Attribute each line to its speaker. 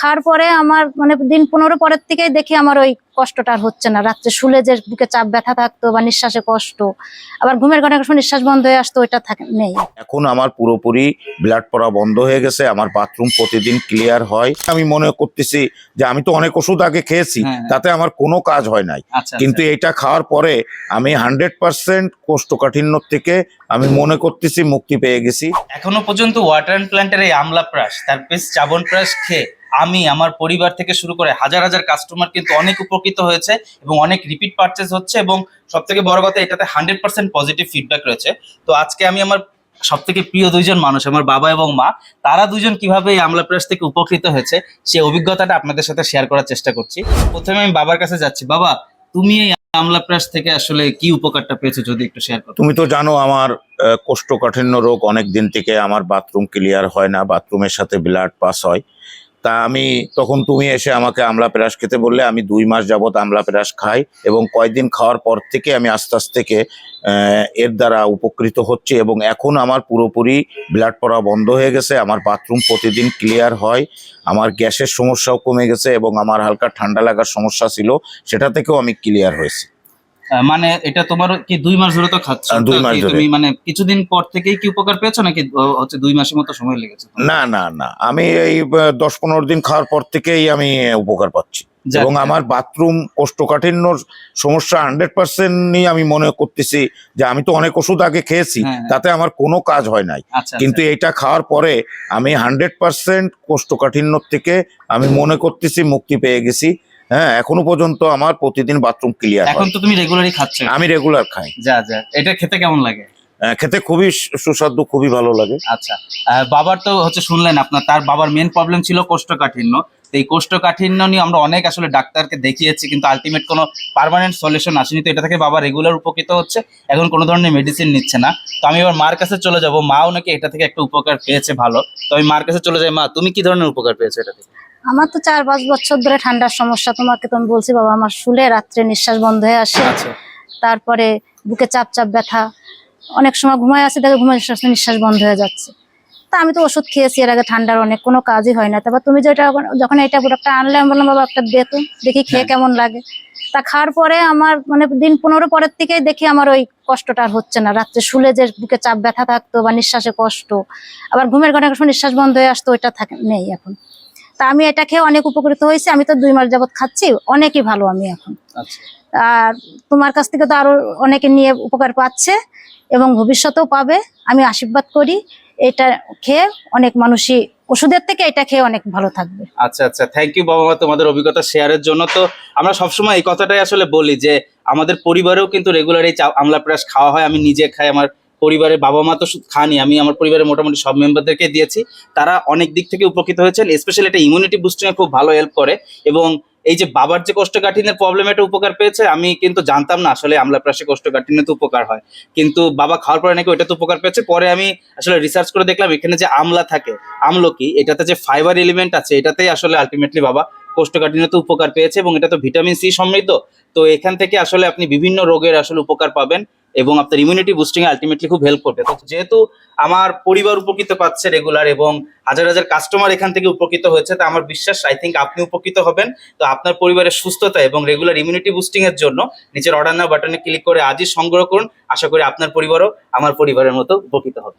Speaker 1: খাওয়ার পরে আমার মানে দিন পনেরো পরের থেকে দেখি আমার ওই কষ্টটা আর হচ্ছে না। রাত্রে শুলে যে বুকে চাপ ব্যথা থাকতো বা নিঃশ্বাসে কষ্ট আবার ঘুমের ঘরে সময় নিঃশ্বাস বন্ধ হয়ে আসতো ওইটা থাকে নেই।
Speaker 2: এখন আমার পুরোপুরি ব্লাড পড়া বন্ধ হয়ে গেছে আমার বাথরুম প্রতিদিন ক্লিয়ার হয়। আমি মনে করতেছি যে আমি তো অনেক ওষুধ আগে খেয়েছি
Speaker 3: হ্যাঁ, হ্যাঁ।
Speaker 2: তাতে আমার কোনো কাজ হয় নাই।
Speaker 3: আচ্ছা
Speaker 2: কিন্তু এটা খাওয়ার পরে আমি হান্ড্রেড পার্সেন্ট কোষ্ঠকাঠিন্য থেকে আমি মনে করতেছি মুক্তি পেয়ে গেছি।
Speaker 3: এখনও পর্যন্ত ওয়াটার অ্যান্ড প্ল্যান্টের এই আমলা প্রাস তার পেস চাবন প্রাস খেয়ে আমি আমার পরিবার থেকে শুরু করে হাজার হাজার কাস্টমার কিন্তু অনেক উপকৃত হয়েছে এবং অনেক রিপিট পারচেস হচ্ছে এবং সব থেকে বড় কথা এটাতে হান্ড্রেড পার্সেন্ট পজিটিভ ফিডব্যাক রয়েছে। তো আজকে আমি আমার সব থেকে প্রিয় দুইজন মানুষ, আমার বাবা এবং মা, তারা দুজন কীভাবে এই আমলা প্রাস থেকে উপকৃত হয়েছে সেই অভিজ্ঞতাটা আপনাদের সাথে শেয়ার করার চেষ্টা করছি। প্রথমে আমি বাবার কাছে যাচ্ছি। বাবা, তুমি এই আমলা প্রাস থেকে আসলে কি উপকারটা পেয়েছ যদি একটু শেয়ার করো?
Speaker 2: তুমি তো জানো আমার কোষ্ঠকাঠিন্য রোগ অনেক দিন থেকে আমার বাথরুম ক্লিয়ার হয় না বাথরুমের সাথে ব্লাড পাস হয়। তা আমি তখন তুমি এসে আমাকে আমলা প্রাস খেতে বললে, আমি দুই মাস যাবত আমলা প্রাস খাই এবং কয়েকদিন খাওয়ার পর থেকে আমি আস্তে আস্তে থেকে এর দ্বারা উপকৃত হচ্ছি এবং এখন আমার পুরোপুরি ব্লাড পড়া বন্ধ হয়ে গেছে, আমার বাথরুম প্রতিদিন ক্লিয়ার হয়, আমার গ্যাসের সমস্যাও কমে গেছে এবং আমার হালকা ঠান্ডা লাগার সমস্যা ছিল, সেটা থেকেও আমি ক্লিয়ার হয়েছি।
Speaker 3: মানে এটা তোমার কি দুই মাস ধরে তো খাচ্ছ?
Speaker 2: দুই মাস ধরে।
Speaker 3: তুমি মানে কিছুদিন পর থেকেই কি উপকার পেয়েছ নাকি হচ্ছে দুই মাসের মতো সময় লেগেছে
Speaker 2: না না না। আমি এই দশ পনেরো দিন খাওয়ার পর থেকেই আমি উপকার পাচ্ছি। এবং আমার বাথরুম কোষ্ঠকাঠিন্যর সমস্যা হান্ড্রেড পার্সেন্টই আমি মনে করতেছি যে আমি তো অনেক ওষুধ আগে খেয়েছি
Speaker 3: হ্যাঁ, হ্যাঁ।
Speaker 2: তাতে আমার কোনো কাজ হয় নাই।
Speaker 3: আচ্ছা
Speaker 2: কিন্তু এটা খাওয়ার পরে আমি হান্ড্রেড পার্সেন্ট কোষ্ঠকাঠিন্য থেকে আমি মনে করতেছি মুক্তি পেয়ে গেছি। হ্যাঁ এখনও পর্যন্ত আমার প্রতিদিন বাথরুম ক্লিয়ার।
Speaker 3: এখন তো তুমি রেগুলারই খাচ্ছ
Speaker 2: আমি রেগুলার খাই।
Speaker 3: যা যা। এটা খেতে কেমন লাগে?
Speaker 2: আহ, খেতে খুবই সুস্বাদু খুবই ভালো লাগে।
Speaker 3: আচ্ছা। বাবার তো হচ্ছে শুনলেন আপনার তার বাবার মেন প্রবলেম ছিল কোষ্ঠকাঠিন্য। তো এই কোষ্ঠকাঠিন্য নিয়ে আমরা অনেক আসলে ডাক্তারকে দেখিয়েছি কিন্তু আলটিমেট কোনো পার্মানেন্ট সলিউশন আসেনি। তো এটা থেকে বাবা রেগুলার উপকৃত হচ্ছে এখন কোনো ধরনের মেডিসিন নিচ্ছে না। তো আমি এবার মার কাছে চলে যাব। মাও নাকি এটা থেকে একটা উপকার পেয়েছে ভালো। তো আমি মার কাছে চলে যাই মা তুমি কি ধরনের উপকার পেয়েছ এটা থেকে?
Speaker 1: আমার তো চার পাঁচ বছর ধরে ঠান্ডার সমস্যা। তোমাকে তো আমি বলছি বাবা আমার শুলে রাত্রে নিঃশ্বাস বন্ধ হয়ে আসে।
Speaker 3: আচ্ছা।
Speaker 1: তারপরে বুকে চাপ চাপ ব্যথা। অনেক সময় ঘুমায় আসে দেখে ঘুমায় নিঃশ্বাস বন্ধ হয়ে যাচ্ছে। তা আমি তো ওষুধ খেয়েছি এর আগে ঠান্ডার অনেক কোনো কাজই হয় না। তারপর তুমি যেটা যখন এটা প্রোডাক্টটা আনলে আমি বললাম বাবা একটা দে তো দেখি খেয়ে
Speaker 3: হ্যাঁ।
Speaker 1: কেমন লাগে। তা খাওয়ার পরে আমার মানে দিন পনেরো পরের থেকেই দেখি আমার ওই কষ্টটা আর হচ্ছে না। রাত্রে শুলে যে বুকে চাপ ব্যথা থাকতো বা নিঃশ্বাসে কষ্ট আবার ঘুমের সময় নিঃশ্বাস বন্ধ হয়ে আসতো ওইটা থাকে নেই এখন। তা আমি এটা খেয়ে অনেক উপকৃত হয়েছি। আমি তো দুই মাস যাবত খাচ্ছি অনেকই ভালো আমি এখন।
Speaker 3: আচ্ছা।
Speaker 1: আর তোমার কাছ থেকে তো আরও অনেকে নিয়ে উপকার পাচ্ছে এবং ভবিষ্যতেও পাবে। আমি আশীর্বাদ করি এটা খেয়ে অনেক মানুষই ওষুধের থেকে এটা খেয়ে অনেক ভালো থাকবে।
Speaker 3: আচ্ছা আচ্ছা। থ্যাংক ইউ বাবা মা তোমাদের অভিজ্ঞতা শেয়ারের জন্য। তো আমরা সবসময় এই কথাটাই আসলে বলি যে আমাদের পরিবারেও কিন্তু রেগুলার এই আমলা প্রাস খাওয়া হয়। আমি নিজে খাই আমার পরিবারের বাবা মা তো খানি আমি আমার পরিবারের মোটামুটি সব মেম্বারদেরকে দিয়েছি। তারা অনেক দিক থেকে উপকৃত হয়েছেন স্পেশালি এটা ইমিউনিটি বুস্টিংয়ে খুব ভালো হেল্প করে। এবং এই যে বাবার যে কোষ্ঠকাঠিন্যের প্রবলেম এটা উপকার পেয়েছে, আমি কিন্তু জানতাম না আসলে আমলা প্রাসে কোষ্ঠকাঠিন্য তো উপকার হয়। কিন্তু বাবা খাওয়ার পরে নাকি ওইটা তো উপকার পেয়েছে। পরে আমি আসলে রিসার্চ করে দেখলাম, এখানে যে আমলা থাকে, আমলকি, এটাতে যে ফাইবার এলিমেন্ট আছে, এটাতেই আসলে আলটিমেটলি বাবা কোষ্ঠকাঠিন্যতে উপকার পেয়েছে এবং এটা তো ভিটামিন সি সমৃদ্ধ। তো এখান থেকে আসলে আপনি বিভিন্ন রোগের আসলে উপকার পাবেন এবং আপনার ইমিউনিটি বুস্টিং আলটিমেটলি খুব হেল্প করবে। তো যেহেতু আমার পরিবার উপকৃত পাচ্ছে রেগুলার এবং হাজার হাজার কাস্টমার এখান থেকে উপকৃত হয়েছে, তা আমার বিশ্বাস আই থিঙ্ক আপনি উপকৃত হবেন। তো আপনার পরিবারের সুস্থতা এবং রেগুলার ইমিউনিটি বুস্টিং এর জন্য নিচের অর্ডার নাও বাটনে ক্লিক করে আজই সংগ্রহ করুন। আশা করি আপনার পরিবারও আমার পরিবারের মতো উপকৃত হবে।